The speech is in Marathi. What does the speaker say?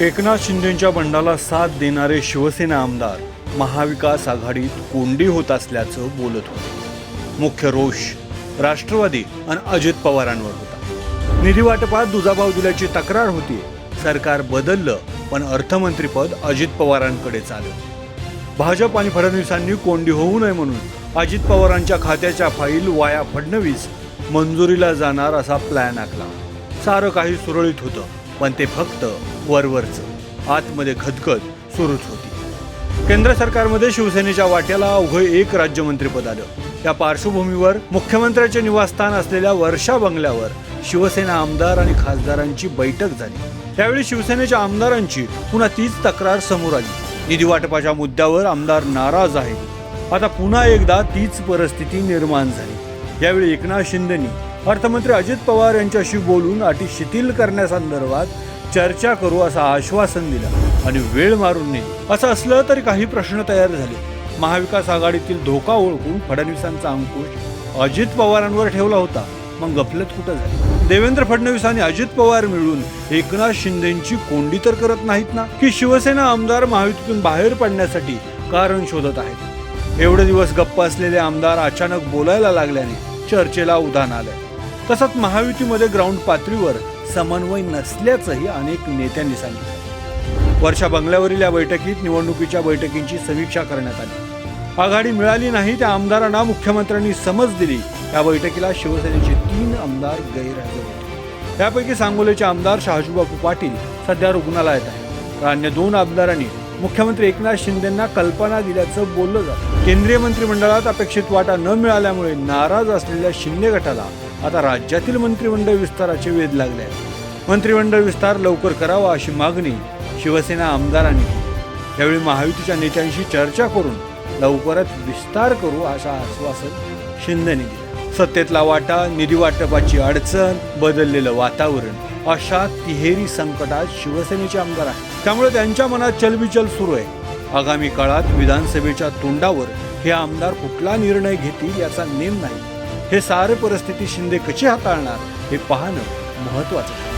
एकनाथ शिंदेच्या बंडाला साथ देणारे शिवसेना आमदार महाविकास आघाडीत कोंडी होत असल्याचं बोलत होते. मुख्य रोष राष्ट्रवादी आणि अजित पवारांवर होता. निधी वाटपात दुजाभाव दिल्याची तक्रार होती. सरकार बदललं पण अर्थमंत्रीपद अजित पवारांकडे चाललं. भाजप आणि फडणवीसांनी कोंडी होऊ नये म्हणून अजित पवारांच्या खात्याच्या फाईल वाया फडणवीस मंजुरीला जाणार असा प्लॅन आखला. सारं काही सुरळीत होतं. पण ते फक्त वरवरचं. आतमध्ये खदखद सुरूच होती. केंद्र सरकारमध्ये शिवसेनेच्या वाट्याला अवघं एक राज्यमंत्रीपद आलं त्या पार्श्वभूमीवर मुख्यमंत्र्याचे निवासस्थान असलेल्या वर्षा बंगल्यावर शिवसेना आमदार आणि खासदारांची बैठक झाली. त्यावेळी शिवसेनेच्या आमदारांची पुन्हा तीच तक्रार समोर आली. निधी वाटपाच्या मुद्द्यावर आमदार नाराज आहेत. आता पुन्हा एकदा तीच परिस्थिती निर्माण झाली. यावेळी एकनाथ शिंदेनी अर्थमंत्री अजित पवार यांच्याशी बोलून अटी शिथिल करण्यासंदर्भात चर्चा करू असं आश्वासन दिलं आणि वेळ मारून नाही असं असलं तरी काही प्रश्न तयार झाले. महाविकास आघाडीतील धोका ओळखून फडणवीसांचा अंकुश अजित पवारांवर ठेवला होता. मग गफलत कुठं झाली? देवेंद्र फडणवीस आणि अजित पवार मिळून एकनाथ शिंदेची कोंडी तर करत नाहीत ना? की शिवसेना आमदार महायुतीतून बाहेर पडण्यासाठी कारण शोधत आहेत? एवढे दिवस गप्प असलेले आमदार अचानक बोलायला लागल्याने चर्चेला उधाण आलंय. तसंच महायुतीमध्ये ग्राउंड पातळीवर समन्वय नसल्याचंही अनेक नेत्यांनी सांगितलं. वर्षा बंगल्यावरील या बैठकीत निवडणुकीच्या बैठकींची समीक्षा करण्यात आली. आघाडी मिळाली नाही त्या आमदारांना मुख्यमंत्र्यांनी समज दिली. या बैठकीला शिवसेनेचे तीन आमदार गैरहजर होते. त्यापैकी सांगोलेचे आमदार शहाजूबापू पाटील सध्या रुग्णालयात आहेत. तर अन्य दोन आमदारांनी मुख्यमंत्री एकनाथ शिंदेंना कल्पना दिल्याचं बोललं जातं. केंद्रीय मंत्रिमंडळात अपेक्षित वाटा न मिळाल्यामुळे नाराज असलेल्या शिंदे गटाला आता राज्यातील मंत्रिमंडळ विस्ताराचे वेध लागले. आहेत मंत्रिमंडळ विस्तार लवकर करावा अशी मागणी शिवसेना आमदारांनी केली. यावेळी महायुतीच्या नेत्यांशी चर्चा करून लवकरच विस्तार करू असं आश्वासन शिंदेने दिलं. सत्तेतला वाटा निधी वाटपाची अडचण बदललेलं वातावरण अशा तिहेरी संकटात शिवसेनेचे आमदार आहेत. त्यामुळे त्यांच्या मनात चलबिचल सुरू आहे. आगामी काळात विधानसभेच्या तोंडावर हे आमदार कुठला निर्णय घेतील याचा नेम नाही. हे सारे परिस्थिती शिंदे कशी हाताळणार हे पाहणं महत्वाचं आहे